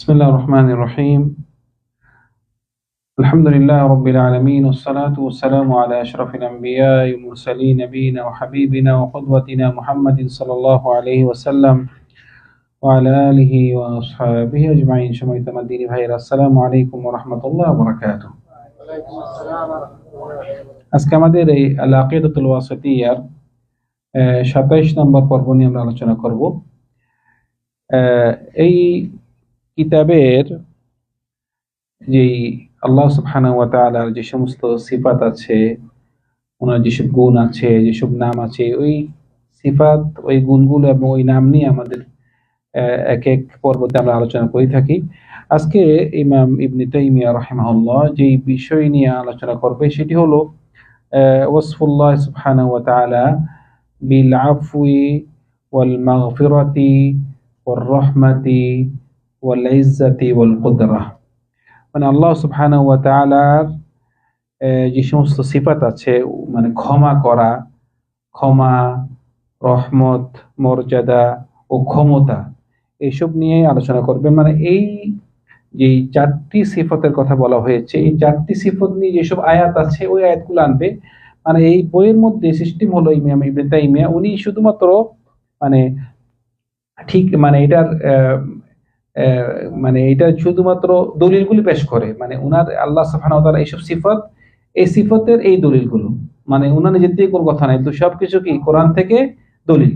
بسم الله الرحمن الرحيم الحمد لله رب العالمين والصلاة والسلام على أشرف الأنبياء والمرسلين نبينا وحبيبنا وقدوتنا محمد صلى الله عليه وسلم وعلى آله وأصحابه أجمعين شميت مديني بهير السلام عليكم ورحمة الله وبركاته আজকে আমাদের এই আল আকিদাতুল ওয়াসিতিয়ার সাতাইশ নম্বর পর্ব নিয়ে আমরা আলোচনা করব আহ, এই কিতাবের যেই আল্লাহ সুবহানাহু ওয়া যে সমস্ত সিফাত আছে, ওনার যেসব গুণ আছে, যেসব নাম আছে, ওই সিফাত, ওই গুণগুলো এবং ওই নাম নিয়ে আমাদের এক এক পর্বতে আমরা আলোচনা করে থাকি। আজকে ইমাম ইবনে তাইমিয়া রাহিমাহুল্লাহ যেই বিষয় নিয়ে আলোচনা করবে সেটি হলো ওয়াসফুল্লাহ সুবহানাহু ওয়া তাআলা বিল আফওয়ি ওয়াল মাগফিরাতি ওয়ার রহমাতি ওয়াল ওয়াল কুদরাহ মানে আল্লাহ সুবহানাহু ওয়া তাআলার যে সমস্ত সিফাত আছে মানে ক্ষমা করা, ক্ষমা, রহমত, মর্যাদা ও ক্ষমতা এইসব নিয়ে আলোচনা করবে মানে এই যে চারটি সিফতের কথা বলা হয়েছে, এই চারটি সিফত নিয়ে যেসব আয়াত আছে, ওই আয়াতগুলো আনবে। মানে এই বইয়ের মধ্যে সিস্টেম হলো ইমাম ইবনে তাইমিয়া। উনি শুধুমাত্র মানে ঠিক মানে এটার মানে এটা শুধুমাত্র দলিলগুলি পেশ করে। মানে উনার, আল্লাহ সুবহানাহু এইসব সিফত, এই সিফতের এই দলিলগুলো। মানে উনার নিজের দিয়ে কোনো কথা নাই। তো সবকিছু কি? কোরআন থেকে দলিল।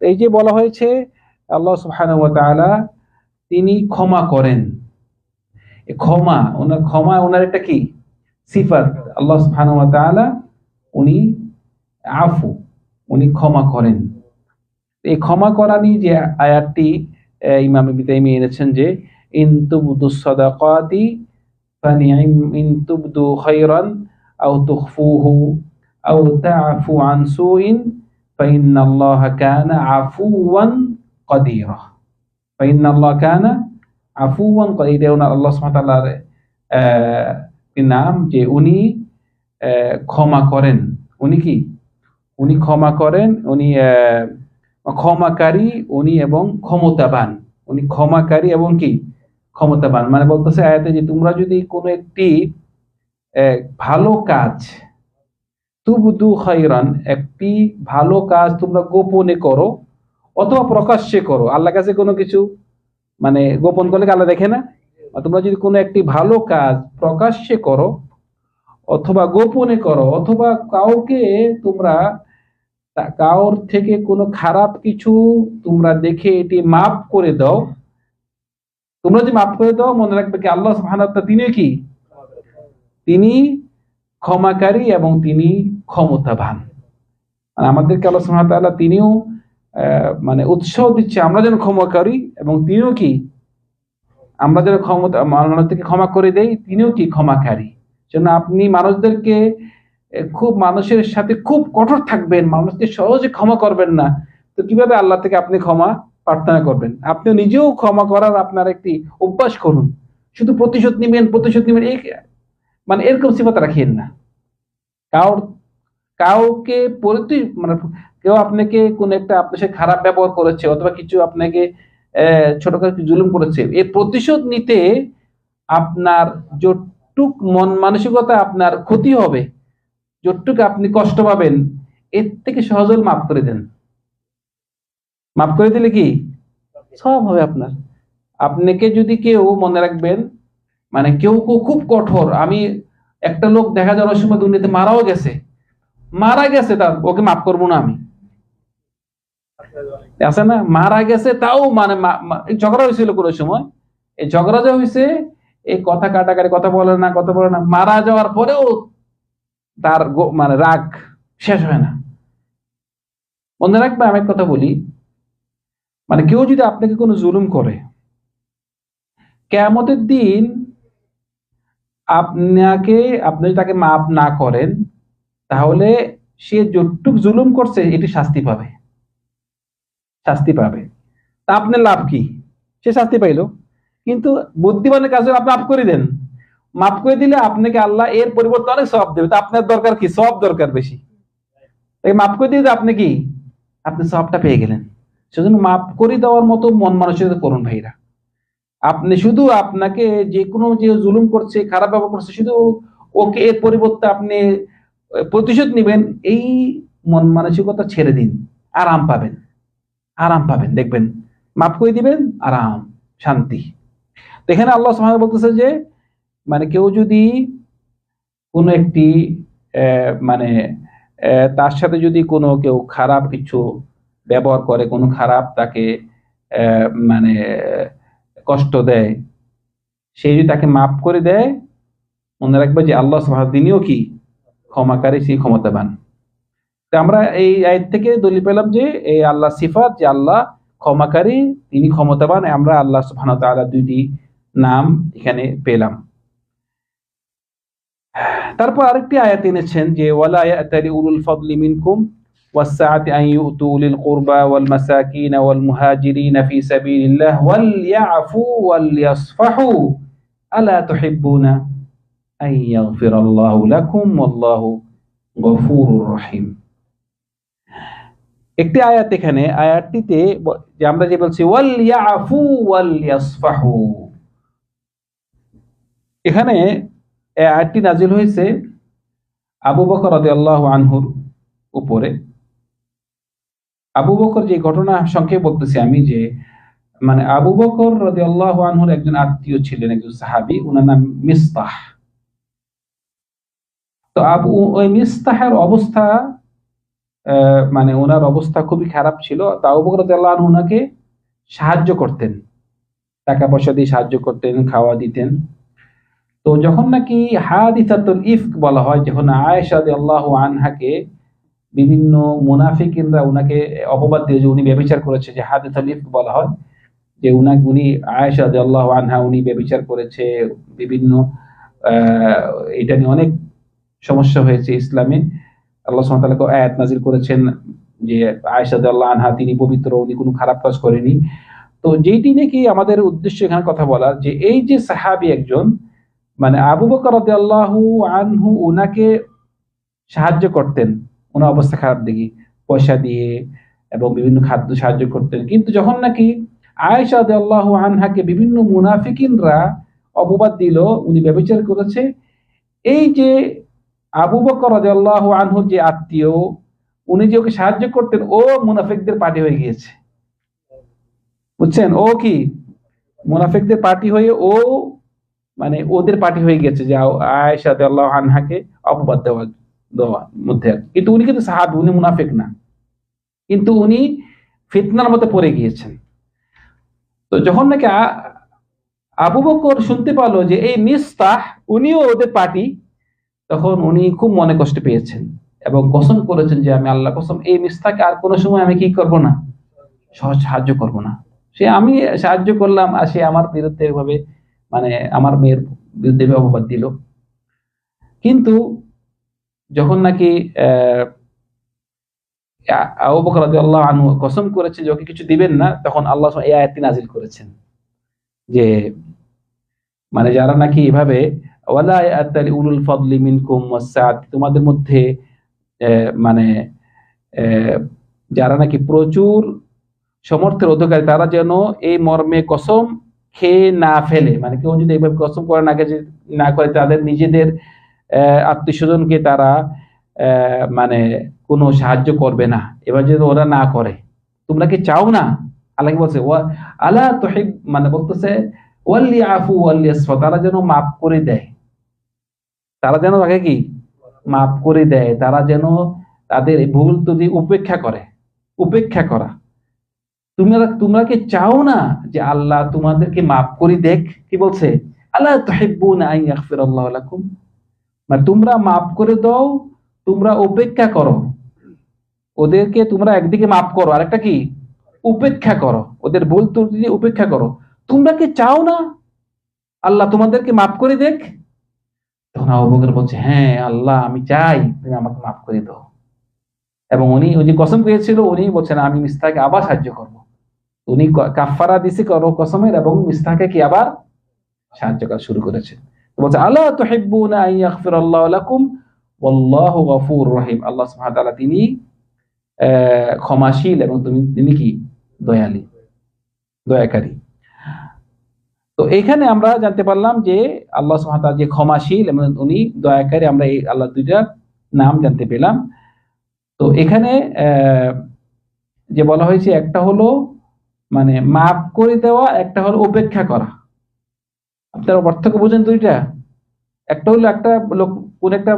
এই যে বলা হয়েছে, আল্লাহ সুবহানাহু তিনি ক্ষমা করেন। ক্ষমা ওনার ক্ষমা ওনার একটা কি? সিফাত। আল্লাহ সুবহানাহু উনি আফু, উনি ক্ষমা করেন। এই ক্ষমা করা নিয়ে যে আয়াতটি ইমাম ইবনে এনেছেন যে, ইন তুবদু সাদাকাতি ফানি'ম ইন তুবদু খায়রান আও তুখফুহু আও তা'ফু আন সুইন ফাইন্নাল্লাহা কানা আফুওয়ান কাদিরা। ফাইন্নাল্লাহা কানা আফুওয়ান কাদিরা ওনার আল্লাহ সুবহানাহু ওয়া তাআলার নাম যে উনি ক্ষমা করেন। উনি কি? উনি ক্ষমা করেন, উনি ক্ষমাকারী উনি এবং ক্ষমতাবান। উনি ক্ষমাকারী এবং কি? ক্ষমতাবান। মানে বলতেছে আয়াতে যে, তোমরা যদি কোনো একটি ভালো কাজ, তুবদু খাইরান একটি ভালো কাজ তোমরা গোপনে করো অথবা প্রকাশ্যে করো। আল্লাহ কাছে কোনো কিছু মানে গোপন করলে আল্লাহ দেখে না? তোমরা যদি কোনো একটি ভালো কাজ প্রকাশ্যে করো অথবা গোপনে করো অথবা কাউকে তোমরা কাউর থেকে কোনো খারাপ কিছু তোমরা দেখে এটি মাফ করে দাও। তোমরা যে মাফ করে দাও, মনে রাখবে কি আল্লাহ সুবহানাহু তিনি কি? তিনি ক্ষমাকারী এবং তিনি ক্ষমতাবান। আর আমাদেরকে আল্লাহ ওয়া তিনিও মানে উৎসাহ দিচ্ছে, আমরা যেন ক্ষমাকারী এবং তিনিও কি? আমরা যেন ক্ষমতা মানুষদেরকে ক্ষমা করে দেই, তিনিও কি ক্ষমাকারী? জন্য আপনি মানুষদেরকে খুব মানুষের সাথে খুব কঠোর থাকবেন, মানুষকে সহজে ক্ষমা করবেন না। তো কীভাবে আল্লাহ থেকে আপনি ক্ষমা প্রার্থনা করবেন? আপনি নিজেও ক্ষমা করার আপনার একটি অভ্যাস করুন। শুধু প্রতিশোধ নিবেন প্রতিশোধ নিবেন, এই মানে এরকম সিফাত রাখিয়েন না। কাউর কাউকে প্রতি মানে কেউ আপনাকে কোন একটা আপনার সাথে খারাপ ব্যবহার করেছে, অথবা কিছু আপনাকে ছোটখাটো জুলুম করেছে, এই প্রতিশোধ নিতে আপনার যতটুক মন মানসিকতা আপনার ক্ষতি হবে যতটুকু আপনি কষ্ট পাবেন, এর থেকে সহজ হলে মাফ করে দেন। মাফ করে দিলে কি? সব হবে আপনার। আপনাকে যদি কেউ মনে রাখবেন মানে কেউ কেউ খুব কঠোর, আমি একটা লোক দেখা যাওয়ার সময় দুর্নীতি মারাও গেছে। মারা গেছে তার, ওকে মাফ করব না আমি। আছে না? মারা গেছে তাও মানে ঝগড়া হয়েছিল কোনো সময়। এই ঝগড়া যা হয়েছে, এই কথা কাটাকাটি, কথা বলে না, কথা বলে না, মারা যাওয়ার পরেও তার মানে রাগ শেষ হয় না। মনে রাখবে আমি কথা বলি মানে কেউ যদি আপনাকে কোনো জুলুম করে, কেয়ামতের দিন আপনাকে, আপনি যদি তাকে মাফ না করেন, তাহলে সে যতটুক জুলুম করছে, এটি শাস্তি পাবে। শাস্তি পাবে। তা আপনার লাভ কি? সে শাস্তি পাইলো। কিন্তু বুদ্ধিমানের কাজে আপনি মাফ করে দেন। মাফ করে দিলে আপনাকে আল্লাহ এর পরিবর্তে অনেক সব দেবে। তা আপনার দরকার কি? সব দরকার বেশি। তাই মাফ করে দিলে আপনি কি? আপনি সবটা পেয়ে গেলেন। সেজন্য মাফ করে দেওয়ার মতো মন মানসিকতা করুন ভাইরা। আপনি শুধু আপনাকে যে কোনো যে জুলুম করছে, খারাপ ব্যবহার করছে, শুধু ওকে এর পরিবর্তে আপনি প্রতিশোধ নেবেন, এই মন মানসিকতা ছেড়ে দিন। আরাম পাবেন। আরাম পাবেন। দেখবেন মাফ করে দিবেন, আরাম, শান্তি। এখানে আল্লাহ বলতেছে যে মানে কেউ যদি কোনো একটি মানে তার সাথে যদি কোনো কেউ খারাপ কিছু ব্যবহার করে, কোনো খারাপ তাকে মানে কষ্ট দেয়, সে যদি তাকে মাফ করে দেয়, মনে রাখবে যে আল্লাহ সুবহানাহু তিনিও কি? ক্ষমাকারী সেই ক্ষমতাবান। তো আমরা এই আয়াত থেকে দলিল পেলাম যে এই আল্লাহ সিফাত, যে আল্লাহ ক্ষমাকারী, তিনি ক্ষমতাবান, আমরা আল্লাহ সুবহানাহু ওয়া তাআলা দুইটি নাম এখানে পেলাম। তারপর আরেকটি আয়াত এনেছেন যে ওয়ালা ইয়াতালি উলুল ফাদলি মিনকুম والسعة أن يؤتوا أولي القربى والمساكين والمهاجرين في سبيل الله وليعفوا وليصفحوا ألا تحبون أن يغفر الله لكم والله غفور رحيم একটি আয়াত এখানে আয়াতটিতে ব- যে আমরা যে বলছি ওয়াল ইয়াফু ওয়াল ইয়াসফাহু এখানে আয়াতটি নাজিল হয়েছে আবু বকর রাদিয়াল্লাহু আনহুর উপরে। আবু বকর যে ঘটনা সংক্ষেপে বলতেছি আমি যে মানে আবু বকর রাদিয়াল্লাহু আনহুর একজন আত্মীয় ছিলেন, একজন সাহাবী ওনার নাম মিস্তাহ। তো আবু, ওই মিস্তাহের অবস্থা মানে ওনার অবস্থা খুবই খারাপ ছিল। তা আবু বকর আনহু ওনাকে সাহায্য করতেন। টাকা পয়সা দিয়ে সাহায্য করতেন, খাওয়া দিতেন। তো যখন নাকি হাদিসাতুল ইফক বলা হয়, যখন আয়েশা আল্লাহ আনহাকে বিভিন্ন মুনাফিকিনরা উনাকে অপবাদ দিয়ে যে উনি ব্যভিচার করেছে, যে হাদিসাতুল ইফক বলা হয়, যে উনাকে উনি আয়েশা আল্লাহ আনহা উনি ব্যভিচার করেছে, বিভিন্ন এটা নিয়ে অনেক সমস্যা হয়েছে ইসলামে। আল্লাহ তাআলা আয়াত নাজিল করেছেন যে আয়েশা আল্লাহ আনহা, তিনি পবিত্র, উনি কোনো খারাপ কাজ করেনি। তো যেইটি নাকি আমাদের উদ্দেশ্য এখানে কথা বলার, যে এই যে সাহাবী একজন মানে আবু বকর রাদিয়াল্লাহু আনহু উনাকে সাহায্য করতেন। ওনার অবস্থা খারাপ দেখি। পয়সা দিয়ে এবং বিভিন্ন খাদ্য সাহায্য করতেন। কিন্তু যখন নাকি আয়েশা রাদিয়াল্লাহু আনহাকে বিভিন্ন মুনাফিকিনরা অপবাদ দিল, উনি ব্যবচার করেছে, এই যে আবু বকর রাদিয়াল্লাহু আনহুর যে আত্মীয়, উনি যে ওকে সাহায্য করতেন, ও মুনাফিকদের পার্টি হয়ে গিয়েছে। বুঝছেন? ও কি? মুনাফিকদের পার্টি হয়ে ও মানে ওদের পার্টি হয়ে গেছে যে আয়েশা রাদিয়াল্লাহু আনহাকে অপবাদ দেওয়া দেওয়া মধ্যে কিন্তু উনি কিন্তু সাহাবী, উনি মুনাফিক না। কিন্তু উনি ফিতনার মধ্যে পড়ে গিয়েছেন। তো যখন নাকি আবু বকর শুনতে পারল যে এই মিস্তাহ, উনিও ওদের পার্টি, তখন উনি খুব মনে কষ্ট পেয়েছেন এবং কসম করেছেন যে আমি আল্লাহ কসম, এই মিস্তাকে আর কোনো সময় আমি কি করব না? সহজ সাহায্য করব না। সে আমি সাহায্য করলাম আর সে আমার বিরুদ্ধে এভাবে মানে আমার মেয়ের বিরুদ্ধে অপবাদ দিল। কিন্তু যখন নাকি আবু বকর কসম করেছে যে ওকে কিছু দিবেন না, তখন আল্লাহ এই আয়াতটি নাজিল করেছেন। যে মানে যারা নাকি এভাবে তোমাদের মধ্যে মানে যারা নাকি প্রচুর সমর্থের অধিকারী, তারা যেন এই মর্মে কসম খেয়ে না ফেলে মানে কেউ যদি এইভাবে কসম করে না না করে, তাদের নিজেদের আত্মীয় স্বজনকে তারা মানে কোনো সাহায্য করবে না। এবার যদি ওরা না করে, তোমরা কি চাও না? আল্লাহ বলছে, ওয়া, আলা তুহিব মানে বলতেছে, ওয়াল্লি আফু, ওয়াল্লি তারা যেন মাফ করে দেয়। তারা যেন তাকে কি? মাফ করে দেয়। তারা যেন তাদের ভুল যদি উপেক্ষা করে, উপেক্ষা করা। তোমরা তোমরা কি চাও না যে আল্লাহ তোমাদেরকে মাফ করে দেখ? কি বলছে? আল্লাহ লাকুম? মানে তোমরা মাফ করে দাও, তোমরা উপেক্ষা করো। ওদেরকে তোমরা একদিকে মাফ করো, আরেকটা কি? উপেক্ষা করো। ওদের ভুল ত্রুটি উপেক্ষা করো। তোমরা কি চাও না আল্লাহ তোমাদেরকে মাফ করে দেখ? তখন আবু বলছে হ্যাঁ আল্লাহ, আমি চাই তুমি আমাকে মাফ করে দাও। এবং উনি উনি কসম পেয়েছিল উনি বলছেন, আমি মিস্তাকে আবার সাহায্য করব। উনি ক- কাফফারা দিছে কসমের এবং মিস্তাকে কি আবার সাহায্য করা শুরু করেছেন তো বলছে আল্লাহ তুহিব্বুনা আন ইয়াগফিরাল্লাহু লাকুম? ওয়াল্লাহু গফুর রহিম। আল্লাহ সুবহানাহু ওয়া তাআলা তিনি ক্ষমাশীল এবং তুমি তিনি কি? দয়ালী, দয়াকারী। তো এখানে আমরা জানতে পারলাম যে আল্লাহ সুবহানাহু যে ক্ষমাশীল এবং উনি দয়াকারী, আমরা এই আল্লাহ দুইটার নাম জানতে পেলাম। তো এখানে যে বলা হয়েছে, একটা হলো মানে মাফ করে দেওয়া, একটা হলো উপেক্ষা করা। আপনারা পার্থক্য বুঝেন দুইটা। একটা হলো একটা লোক, কোন একটা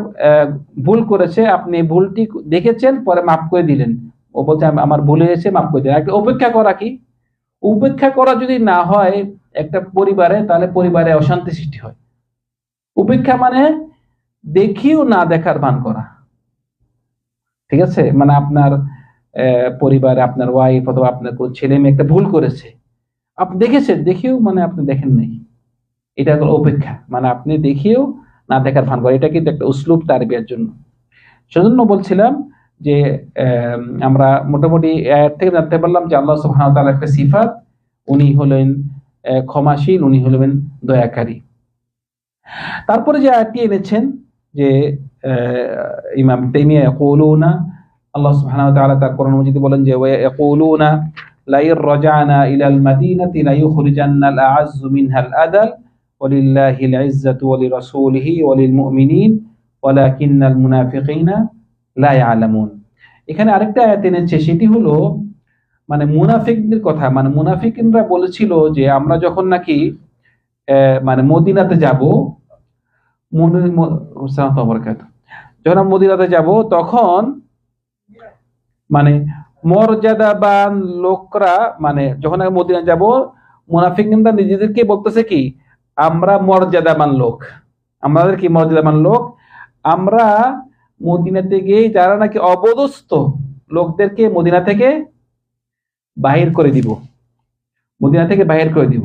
ভুল করেছে, আপনি ভুলটি দেখেছেন, পরে মাফ করে দিলেন। ও বলছে আমার ভুল হয়েছে, মাফ করে দিলেন। একটা উপেক্ষা করা কি? উপেক্ষা করা যদি না হয় একটা পরিবারে, তাহলে পরিবারে অশান্তি সৃষ্টি হয়। উপেক্ষা মানে দেখিও না দেখার ভান করা। ঠিক আছে? মানে আপনার পরিবারে, আপনার ওয়াইফ অথবা আপনার কোন ছেলে মেয়ে একটা ভুল করেছে। আপনি দেখেছেন, দেখিও মানে আপনি দেখেন নাই। এটা হলো উপেক্ষা মানে আপনি দেখিও, না দেখার ভান করে এটা কিন্তু একটা উসলুব তারবিয়ার জন্য। সেজন্য বলছিলাম যে আমরা মোটামুটি এর থেকে জানতে পারলাম যে আল্লাহ সুবহানাহু ওয়া তাআলার একটা সিফাত, উনি হলেন ক্ষমাশীল, উনি হলেন দয়াকারী। তারপরে যে আয়াতটি এনেছেন যে ইমাম তাইমিয়া ইয়াকুলুনা আল্লাহ সুবহানাহু ওয়া তাআলা তার কোরআন মজিদে বলেন যে ওয়া ইয়াকুলুনা লাইর রাজানা ইলাল মাদিনাতি লা ইউখরিজান্নাল মিনহাল আদাল, ওয়ালিল্লাহিল ইজ্জাতু ওয়া লিরাসূলিহি মুমিনিন ওয়ালাকিন্নাল মুনাফিকিনা লা ইয়ালামুন। এখানে আরেকটা আয়াত এনেছে, সেটি হলো মানে মুনাফিকদের কথা মানে মুনাফিকিনরা বলেছিল যে, আমরা যখন নাকি মানে মদিনাতে যাব যখন মদিনাতে যাব, তখন মানে মর্যাদাবান লোকরা মানে যখন আমরা মদিনা যাব মুনাফিকিনরা নিজেদেরকে বলতেছে কি, আমরা মর্যাদাবান লোক। আমাদের কি মর্যাদাবান লোক? আমরা মদিনাতে গিয়ে যারা নাকি অবদস্থ লোকদেরকে মদিনা থেকে বাহির করে দিব। মদিনা থেকে বাহির করে দিব।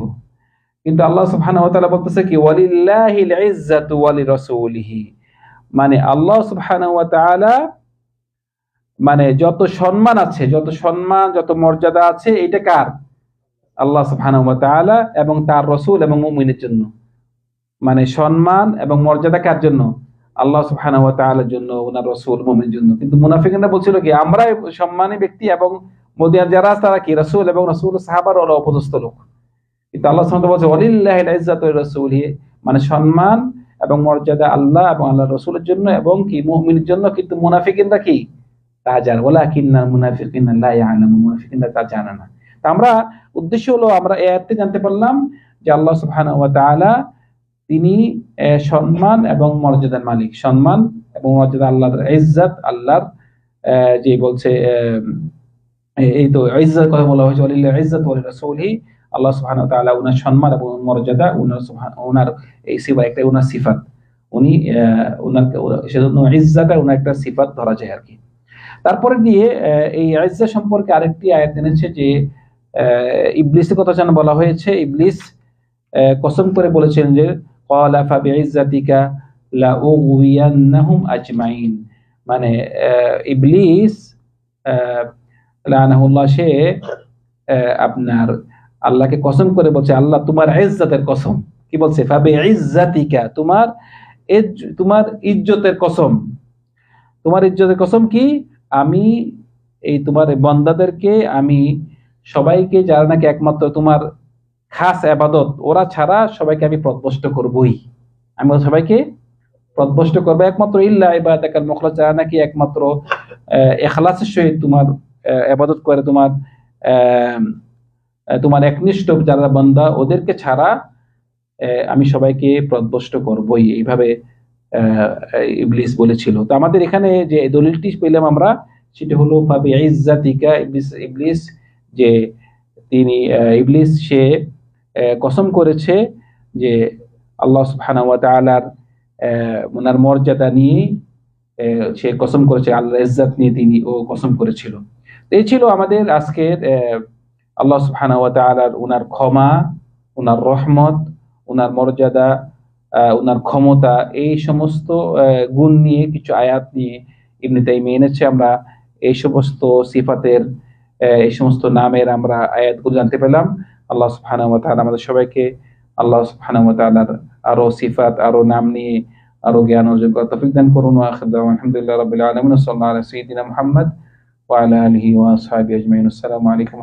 কিন্তু আল্লাহ সুবহানাহু বলতেছে কি, ওয়ালিল্লাহিল ওয়ালি রাসূলিহি। মানে আল্লাহ সুবহানাহু মানে যত সম্মান আছে, যত সম্মান, যত মর্যাদা আছে, এটা কার? আল্লাহ তাআলা এবং তার রসুল এবং মুমিনের জন্য। মানে সম্মান এবং মর্যাদা কার জন্য? আল্লাহ ওয়া জন্য, ওনার রসূল, মুমিনের জন্য। কিন্তু মুনাফিকরা বলছিল কি, আমরা সম্মানী ব্যক্তি এবং মদিনার যারা তারা কি রসূল এবং রসুল সাহাবার ওরা অপদস্থ লোক? কিন্তু আল্লাহ সুবহানাহু বলছে ওয়ালিল্লাহিল ইজ্জাতু ওয়া রাসূলিহি মানে সম্মান এবং মর্যাদা আল্লাহ এবং আল্লাহ রসুলের জন্য এবং কি, মুমিনের জন্য। কিন্তু মুনাফিকিনরা কি? তা জানে ওয়ালাকিন্না মুনাফিকিনা লা ইয়ালামু মুনাফিকিনরা তা জানে না। তা আমরা উদ্দেশ্য হলো আমরা এই আয়াতে জানতে পারলাম যে আল্লাহ সুবহানাহু ওয়া তাআলা তিনি সম্মান এবং মর্যাদার মালিক। সম্মান এবং মর্যাদা আল্লাহর ইজ্জত আল্লাহর যে বলছে এই- তো ইজ্জত কথা বলা হয়েছে ওয়ালিল্লাহ ইজ্জত ওয়ালি রাসূলিহি। আল্লাহ সুবহানাহু ওয়া তাআলা উনার সম্মান এবং মর্যাদা উনার সুবহান উনার এই সিফা একটা উনার সিফাত। উনি আহ, উনাকে উনা- সেজন্য ইজ্জাটা উনার একটা সিফাত ধরা যায় আর কি। তারপরে দিয়ে এই ইজ্জা সম্পর্কে আরেকটি আয়াত এনেছে যে ইবলিসের কথা যেন বলা হয়েছে, ইবলিস কসম করে বলেছেন যে, ক্বালা ফাবিইজ্জাতিকা লাউগওয়িয়ান্নাহুম আজমাইন। মানে ইবলিস লানাহুল্লাহ, সে আপনার আল্লাহকে কসম করে বলছে, আল্লাহ তোমার ইজ্জতের কসম। কি বলছে? ফাবিইজ্জাতিকা, তোমার তোমার ইজ্জতের কসম। তোমার ইজ্জতের কসম কি? আমি এই তোমার বন্দাদেরকে, আমি সবাইকে যারা নাকি একমাত্র তোমার খাস আবাদত, ওরা ছাড়া সবাইকে আমি প্রদবষ্ট করবই। আমি সবাইকে প্রদবষ্ট করব। একমাত্র ইল্লা ইবাদাকাল মুখলাস, যারা নাকি একমাত্র এখলাসের সহিত তোমার আবাদত করে, তোমার তোমার একনিষ্ঠ যারা বান্দা, ওদেরকে ছাড়া আমি সবাইকে প্রদবষ্ট করবই। এইভাবে ইবলিস বলেছিল। তো আমাদের এখানে যে দলিলটি পেলাম আমরা সেটা হলো ভাবে ইজ্জাতিকা ইবলিস ইবলিস যে তিনি ইবলিস সে কসম করেছে যে আল্লাহ আহ, ওনার মর্যাদা নিয়ে সে কসম করেছে আল্লাহ ইজ্জাত নিয়ে তিনি ও কসম করেছিল। এই ছিল আমাদের আজকের আল্লাহ তাআলার ওনার ক্ষমা ওনার রহমত ওনার মর্যাদা ওনার ক্ষমতা, এই সমস্ত গুণ নিয়ে, কিছু আয়াত নিয়ে ইবনে এনেছে। আমরা এই সমস্ত সিফাতের এই সমস্ত নামের আমরা আয়াতগুলো জানতে পেলাম। আল্লাহ তাআলা আমাদের সবাইকে আল্লাহ তাআলার আরও সিফাত, আরও নাম নিয়ে, আরও জ্ঞান অর্জন করার তৌফিক দান করুন। আলহামদুলিল্লাহি রাব্বিল আলামিন। সাল্লাল্লাহু আলা মুহাম্মদ ওয়া আজমাইন। আসসালামু আলাইকুম